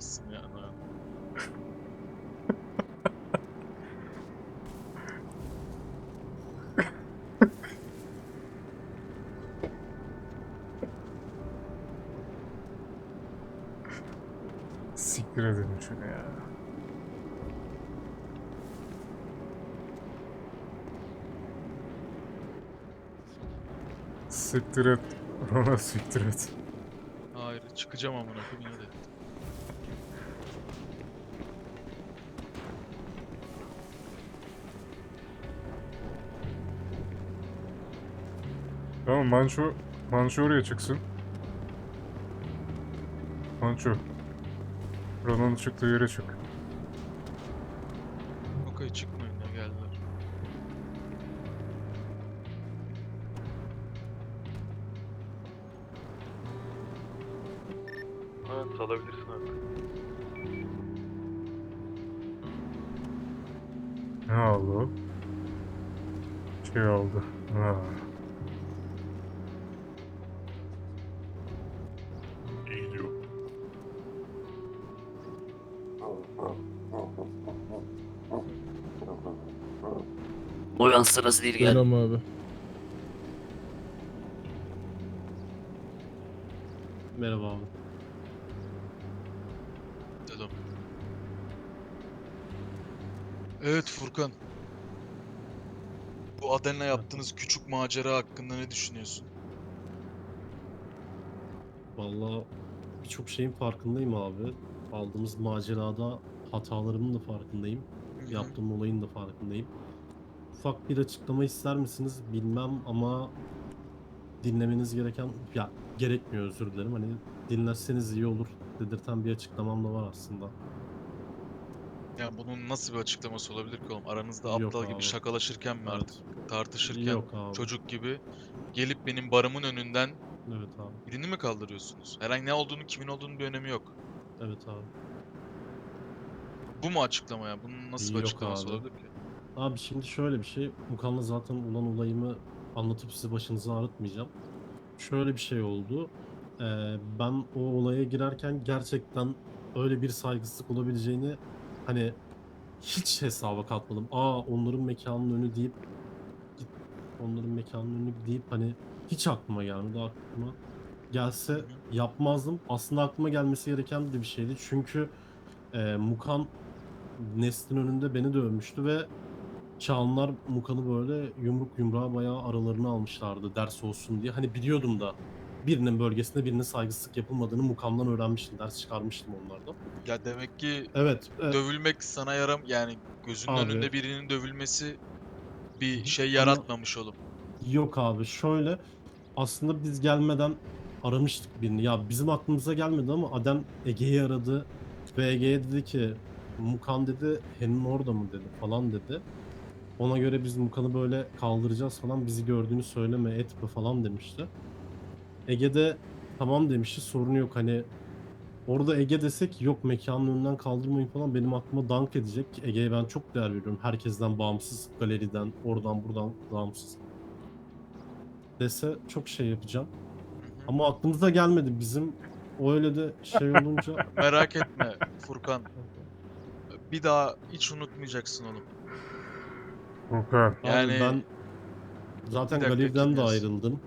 yapamazsın yani. Siktir edin şunu ya. Siktir et. Ona siktir et. Hayır çıkacağım amına koyayım yine Tamam Manço, Manço oraya çıksın. Manço. Ronan'ın çıktığı yere çık. Uyan sırası değil gel. Selam abi. Merhaba abi. Dedim. Evet Furkan. Bu Aden'le yaptığınız küçük macera hakkında ne düşünüyorsun? Vallahi birçok şeyin farkındayım abi. Aldığımız macerada hatalarımın da farkındayım. Hı hı. Yaptığım olayın da farkındayım. Ufak bir açıklama ister misiniz bilmem ama dinlemeniz gereken ya gerekmiyor özür dilerim. Hani dinlerseniz iyi olur dedirten bir açıklamam da var aslında. Yani bunun nasıl bir açıklaması olabilir ki oğlum? Aranızda Yok aptal gibi şakalaşırken mi artık? Tartışırken Yok abi. çocuk gibi gelip benim barımın önünden Evet abi. birini mi kaldırıyorsunuz? Herhangi ne olduğunu, kimin olduğunu bir önemi yok. Evet abi. Bu mu açıklama ya? Bunun nasıl bir Yok açıklaması abi. olabilir ki? Abi şimdi şöyle bir şey. Mukan'la zaten olan olayımı anlatıp size başınızı ağrıtmayacağım. Şöyle bir şey oldu. Ee, ben o olaya girerken gerçekten öyle bir saygısızlık olabileceğini hani hiç hesaba katmadım. Aa onların mekanının önü deyip git onların mekanının önü deyip hani hiç aklıma gelmedi aklıma. Gelse yapmazdım. Aslında aklıma gelmesi gereken de bir şeydi. Çünkü e, Mukan Nest'in önünde beni dövmüştü ve Çağanlar Mukan'ı böyle yumruk yumruğa bayağı aralarını almışlardı ders olsun diye. Hani biliyordum da birinin bölgesinde birine saygısızlık yapılmadığını Mukan'dan öğrenmiştim. Ders çıkarmıştım onlardan. Ya demek ki Evet. e, dövülmek sana yaram yani gözünün Abi. önünde birinin dövülmesi bir şey yaratmamış oğlum. Yok abi şöyle aslında biz gelmeden aramıştık birini. Ya bizim aklımıza gelmedi ama Adem Ege'yi aradı ve Ege'ye dedi ki Mukan dedi Hen'in orada mı dedi falan dedi. Ona göre biz Mukan'ı böyle kaldıracağız falan bizi gördüğünü söyleme etme falan demişti. Ege de tamam demişti sorun yok hani orada Ege desek yok mekanın önünden kaldırmayın falan benim aklıma dank edecek. Ege'ye ben çok değer veriyorum. Herkesten bağımsız, galeriden, oradan buradan bağımsız dese çok şey yapacağım. Ama aklımıza gelmedi bizim. O öyle de şey olunca Merak etme Furkan. Bir daha hiç unutmayacaksın oğlum. Furkan. Abi Yani- ben zaten Bir dakika, Galiv'den de Kinyas. ayrıldım.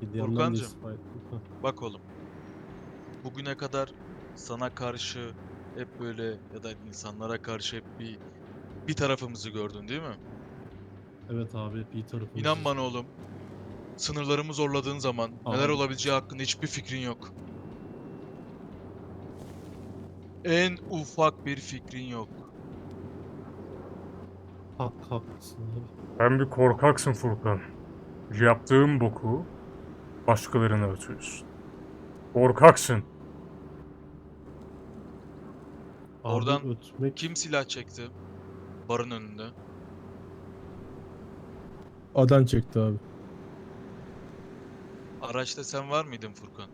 Giderimden de Furkancığım. istifa ettim. Heh. Bak oğlum. Bugüne kadar sana karşı hep böyle ya da insanlara karşı hep bir bir tarafımızı gördün değil mi? Evet abi hep iyi tarafımız. İnan bana oğlum. Sınırlarımı zorladığın zaman neler Abi. olabileceği hakkında hiçbir fikrin yok. En ufak bir fikrin yok. Hak, haklısın abi. Sen bir korkaksın Furkan. Yaptığın boku başkalarına atıyorsun. Korkaksın. Abi Oradan ötmek Kim silah çekti? Barın önünde. Adan çekti abi. Araçta sen var mıydın Furkan?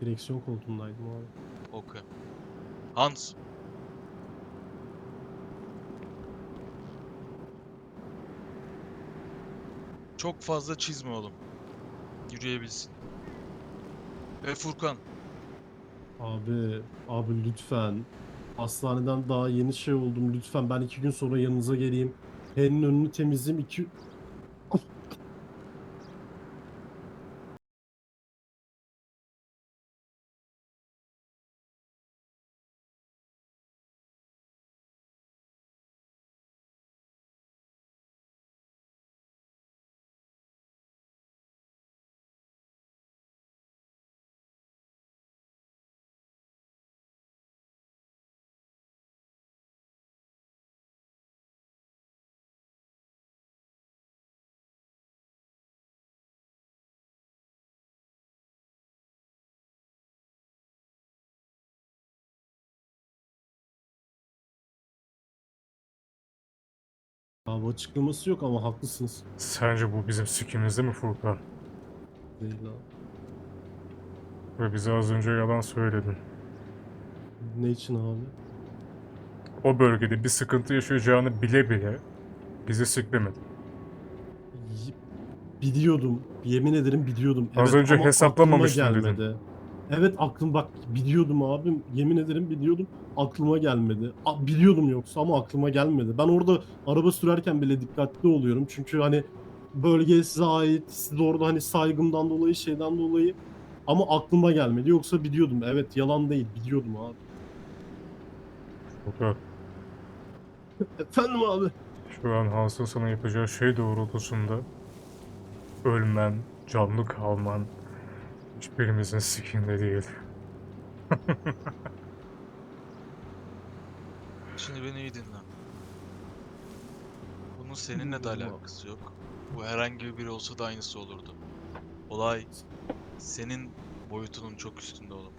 direksiyon koltuğundaydım abi. Okey. Hans. Çok fazla çizme oğlum. Yürüyebilsin. Ve Furkan. Abi, abi lütfen. Hastaneden daha yeni şey oldum. Lütfen ben iki gün sonra yanınıza geleyim. Hen'in önünü temizleyeyim. iki... Abi açıklaması yok ama haklısınız. Sence bu bizim sikimizde mi Furkan? Değil abi. Ve bize az önce yalan söyledin. Ne için abi? O bölgede bir sıkıntı yaşayacağını bile bile bizi siklemedin. Y- Biliyordum. Yemin ederim biliyordum. Az önce ama hesaplamamıştın dedin. gelmedi. Evet aklım bak biliyordum abim. Yemin ederim biliyordum. Aklıma gelmedi. A- biliyordum yoksa ama aklıma gelmedi. Ben orada araba sürerken bile dikkatli oluyorum. Çünkü hani bölge size ait. Siz de orada hani saygımdan dolayı şeyden dolayı ama aklıma gelmedi. Yoksa biliyordum. Evet yalan değil. Biliyordum abi. Furkan, Efendim abi. şu an Hans'ın sana yapacağı şey doğrultusunda ölmen, canlı kalman hiçbirimizin sikinde değil. Şimdi beni iyi dinle. Bunun seninle de alakası yok. Bu herhangi biri olsa da aynısı olurdu. Olay senin boyutunun çok üstünde oğlum.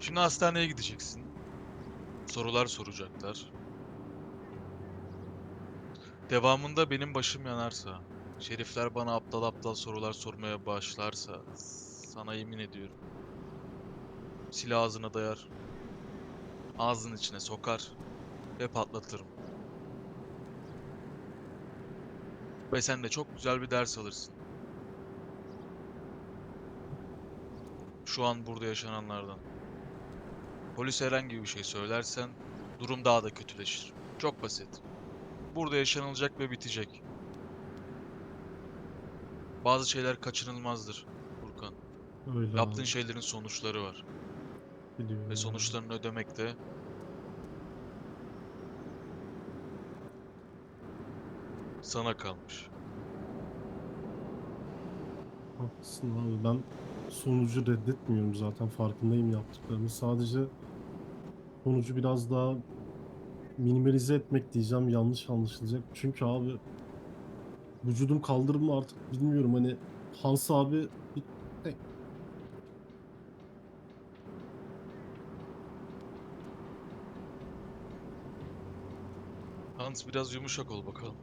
Şimdi hastaneye gideceksin. Sorular soracaklar. Devamında benim başım yanarsa, şerifler bana aptal aptal sorular sormaya başlarsa, sana yemin ediyorum. Silah ağzına dayar, ağzının içine sokar ve patlatırım. Ve sen de çok güzel bir ders alırsın. Şu an burada yaşananlardan. Polise herhangi bir şey söylersen durum daha da kötüleşir. Çok basit. Burada yaşanılacak ve bitecek. Bazı şeyler kaçınılmazdır Furkan. Öyle Yaptığın abi. şeylerin sonuçları var. Biliyorum Ve sonuçlarını ödemek de sana kalmış. Haklısın abi ben sonucu reddetmiyorum zaten farkındayım yaptıklarımı. Sadece sonucu biraz daha minimalize etmek diyeceğim yanlış anlaşılacak. Çünkü abi vücudum kaldırır mı artık bilmiyorum hani Hans abi Hans biraz yumuşak ol bakalım.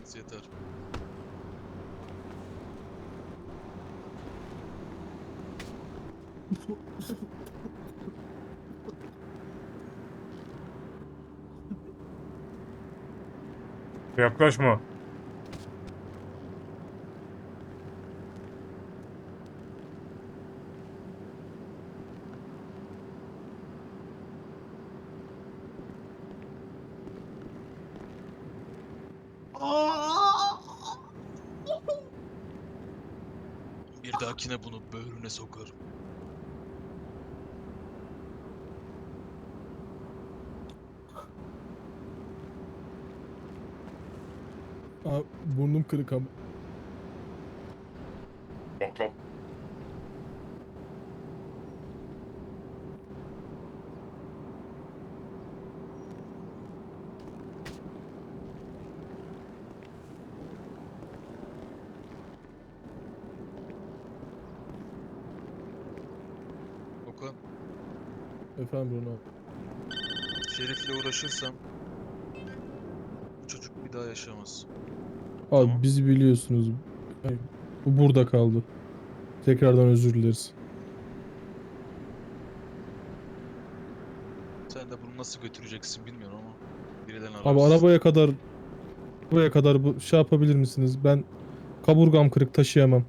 Hans yeter. Yaklaşma. Bir dahakine bunu böğrüne sokarım. Abi, burnum kırık abi. Efendim Bruno. Şerif'le uğraşırsam bu çocuk bir daha yaşamaz. Abi Tamam. bizi biliyorsunuz. Bu burada kaldı. Tekrardan özür dileriz. Sen de bunu nasıl götüreceksin bilmiyorum ama birinden ararsın. Abi arabaya kadar buraya kadar bu şey yapabilir misiniz? Ben kaburgam kırık taşıyamam.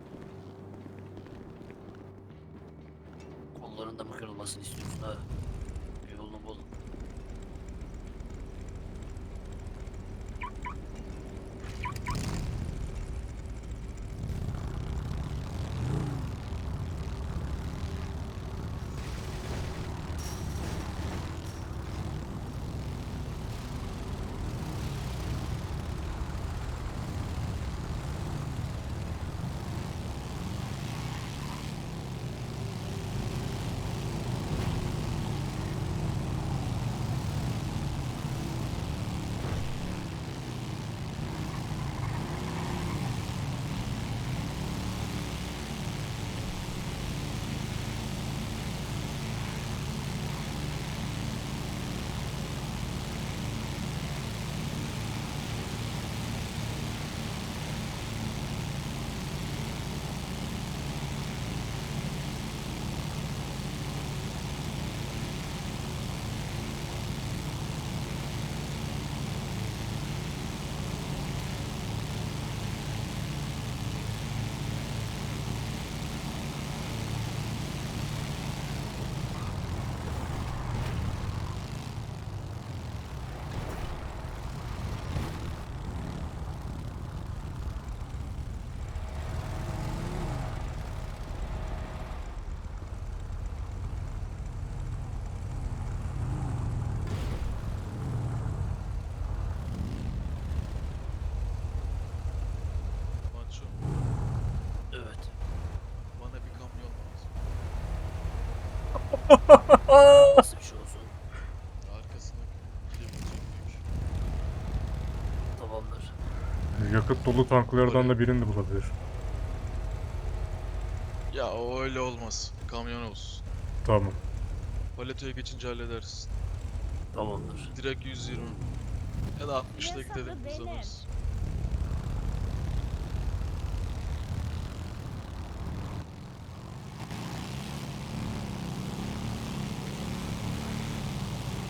Nasıl bir şey olsun? Arkasına gidebilecek. Tamamdır. Yakıt dolu tanklardan da birini de bulabilir. Ya o öyle olmaz. Kamyon olsun. Tamam. Paletoya geçince hallederiz. Tamamdır. Direkt 120. Ya da 60'la gidelim biz alırız.